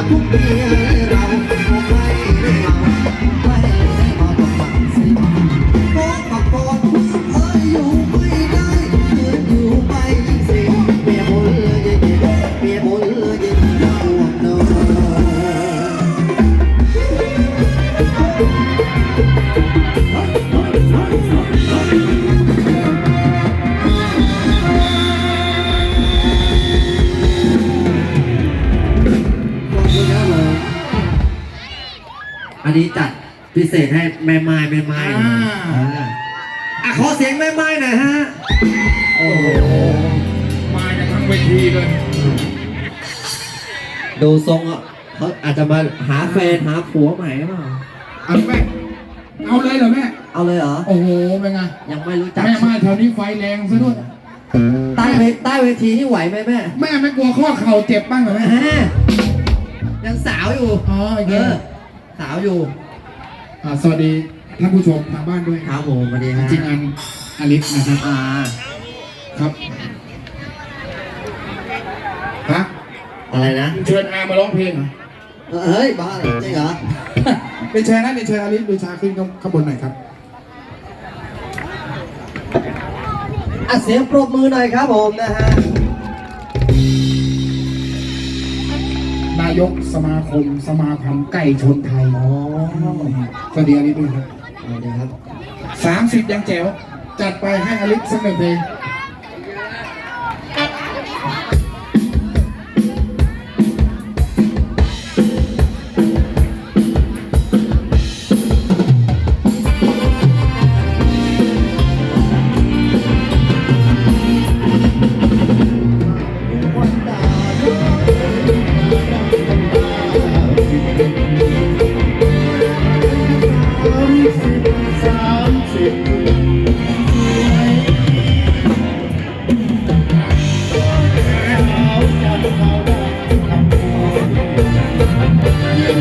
จากพวกเมีย อันนี้จัดพิเศษให้แม่ไม้แม่ไม้เลยอ่า อ่าอะขอเสียงแม่ไม้หน่อยฮะ โอ้โหมากันทั้งเวทีเลยดูทรงอะเขาอาจจะมาหาแฟนหาผัวใหม่หรือเปล่า เอาแม่เอาเลยเหรอแม่ เอาเลยเหรอ โอ้โหเป็นไงยังไม่รู้จักแม่มาแถวนี้ไฟแรงซะด้วย ใต้เวใต้เวทีนี่ไหวไหมแม่แม่ไม่กลัวข้อเข่าเจ็บบ้างเหรอแหแม่มยังสาวอยู่ อ๋อโอเคเออสาวอยู่ อ่าสวัสดีท่านผู้ชมทางบ้านด้วยครับผมสวัสดีฮะจริงอันอลิสนะครับอ่าครับฮะอะไรนะเชิญอามาร้องเพลงเหรอเฮ้ยบ้าเหรอจริงเหรอเป็นเชิญนะเป็นเชิญอลิสดูชาขึ้นข้างบนหน่อยครับอะเสียงปรบมือหน่อยครับผมนะฮะ นายกสมาคมสมาพันธ์ไก่ชนไทยอ๋อสวัสดีอลิสด้วยครับสวัสดีครับสามสิบยังแจ๋วจัดไปให้อลิสสักหนึ่งเพลง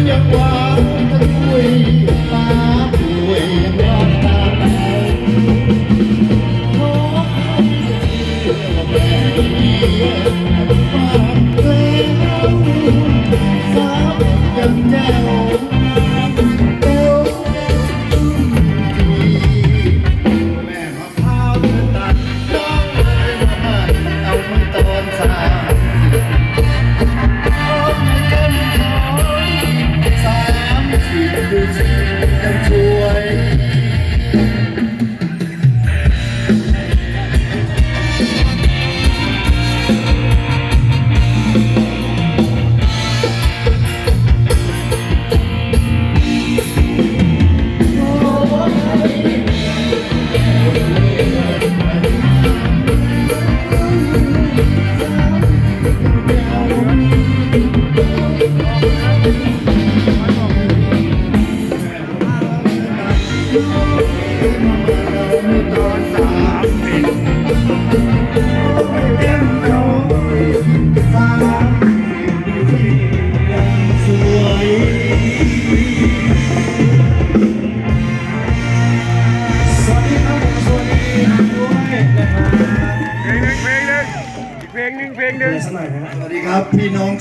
ยังหวานตะกุยฟ้าป่วยยังรอดตาขอเชื่อว่าแม่ดีฝากเพลงสาวยังแจ๋ว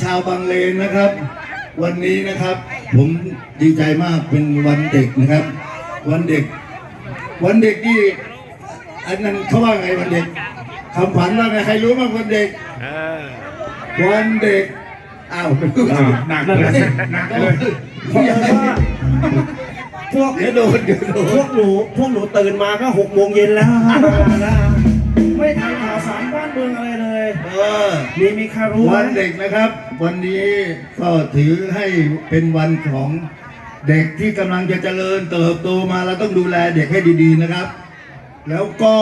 ชาวบางเลนนะครับ วันนี้นะครับ ผมดีใจมากเป็นวันเด็กนะครับ วันเด็ก วันเด็กนี่อันนั้นเขาว่าไงวันเด็กคำขวัญว่าไงใครรู้บ้างวันเด็กเออวันเด็กอ้าวไม่รู้หนักเลยหนักเลยพวกเดี๋ยวโดนเดี๋ยวโดพวนกหนูพวกหนูตื่นมาก็หกโมงเย็นแล้วนะไม่ทัน ข่าวสารบ้านเมืองอะไรเลย เออ มีมีใครรู้ไหมวันเด็กนะครับ วันนี้ก็ถือให้เป็นวันของเด็กที่กำลังจะเจริญเติบโตมาเราต้องดูแลเด็กให้ดีๆนะครับ แล้วก็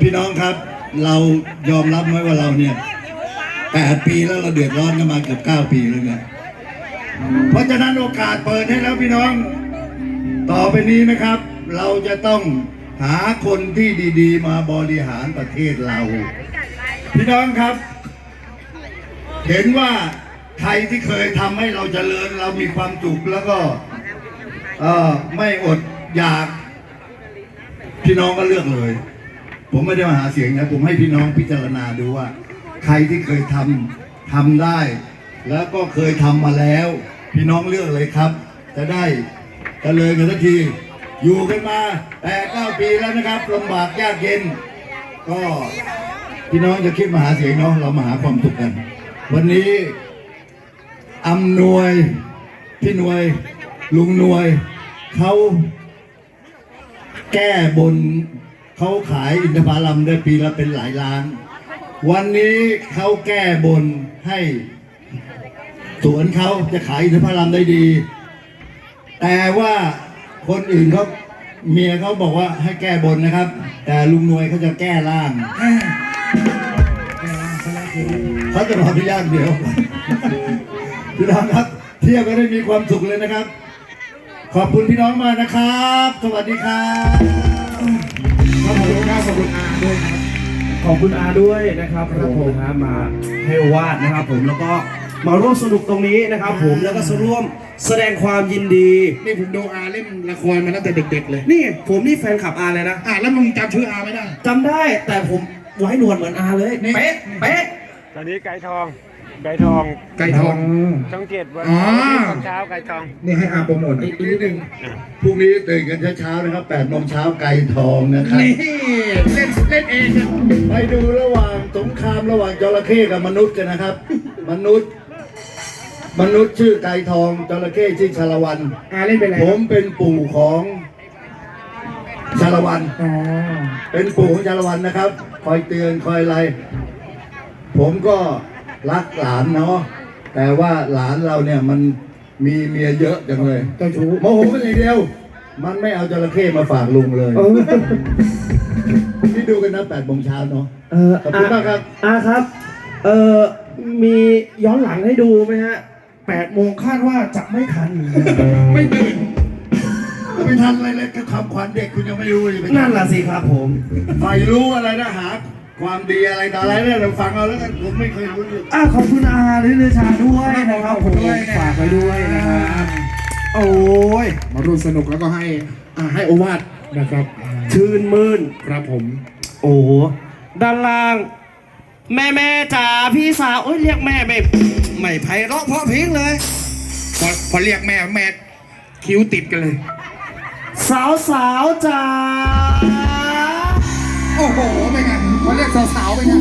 พี่น้องครับ เรายอมรับไหมว่าเราเนี่ยแปดปีแล้วเราเดือดร้อนกันมาเกือบเก้าปีแล้วเนี่ยเพราะฉะนั้นโอกาสเปิดให้แล้วพี่น้อง ต่อไปนี้นะครับ เราจะต้อง หาคนที่ดีๆ มาบริหารประเทศเรา พี่น้องครับ เห็นว่าใครที่เคยทำให้เราเจริญเรามีความสุขแล้วก็ไม่อดอยาก พี่น้องก็เลือกเลย ผมไม่ได้มาหาเสียงนะผมให้พี่น้องพิจารณาดูว่า ใครที่เคยทำทำได้ แล้วก็เคยทำมาแล้ว พี่น้องเลือกเลยครับ จะได้เจริญกันสักที อยู่กันมาแปดเก้าปีแล้วนะครับลำบากยากเย็น ก็พี่น้องจะคิดมาหาเสียงเนาะเรามาหาความสุขกัน วันนี้อำนวยพี่หนวย ลุงหนวยเขาแก้บนเขาขายอินทผลัมได้ปีละเป็นหลายล้าน วันนี้เขาแก้บนให้สวนเขาจะขายอินทผลัมได้ดี แต่ว่า คนอื่นเขาเมียเขาบอกว่าให้แก้บนนะครับ แต่ลุงนวยเขาจะแก้ร่างเขาจะมาพิยากเดียวพี่น้องครับ เที่ยวกันได้มีความสุขเลยนะครับ ขอบคุณพี่น้องมากนะครับ สวัสดีครับขอบคุณครับขอบคุณอาด้วยครับขอบคุณอาด้วยนะครับผมนะมาให้วาดนะครับ ผมแล้วก็มาร่วมสนุกตรงนี้นะครับ ผมแล้วก็ร่วม แสดงความยินดี นี่ผมดูอาเล่นละครมาตั้งแต่เด็ก ๆ เลย นี่ผมนี่แฟนคลับอาเลยนะอะแล้วมึงจำชื่ออาไม่ได้จำได้แต่ผมไว้หนวดเหมือนอาเลยนี่เป๊ะเป๊ะตอนนี้ไก่ทอง ไก่ทอง ไก่ทอง ช่องเจ็ดวันอ๋อ ตอนเช้าไก่ทอง นี่ให้อาโปรโมทอีกนิดนึงพรุ่งนี้ตื่นกันเช้าๆนะครับ8โมงเช้าไก่ทองนะครับ นี่เล่นเล่นเองเนี่ยไปดูระหว่างสงครามระหว่างจระเข้กับมนุษย์กันนะครับ มนุษย์ มนุษย์ชื่อไก่ทองจระเข้ชื่อชาละวัน อาเล่นเป็นอะไรผมเป็นปู่ของชาละวัน อ๋อเป็นปู่ของชาละวันนะครับ คอยเตือนคอยอะไร ผมก็รักหลานเนาะแต่ว่าหลานเราเนี่ยมันมีเมียเยอะจังเลยเจ้าชู้โมโหกันอย่างเดียว มันไม่เอาจระเข้มาฝากลุงเลยที่ดูกันนะแปดโมงเช้าเนาะ เออขอบคุณมากครับ อาครับ เออมีย้อนหลังให้ดูไหมฮะ แปดโมงคาดว่าจะไม่ทัน ไม่ตื่นไม่ทันอะไรเลยก็คำขวัญเด็กคุณยังไม่รู้เลยไปนั่นล่ะสิครับผมใฝ่รู้อะไรนะหา ความดีอะไรต่ออะไรเนี่ยเราฟังเอาแล้วกันผมไม่เคยรู้เลยอ่าขอบคุณอาลิเลชาด้วยนะครับผมฝากไว้ด้วยนะครับโอ้ยมาร่วมสนุกแล้วก็ให้อ่าให้โอวาทนะครับอ่าชื่นมื่นครับผม โอ้โหด้านล่าง แม่แม่จ๋าพี่สาวโอ้ยเรียกแม่ไม่ ไม่ไพเราะเพราะพริ้งเลยพอพอเรียกแม่แม่คิ้วติดกันเลย สาวสาวจ๋าโอ้โหเป็นไงพอเรียกสาวๆเป็นไง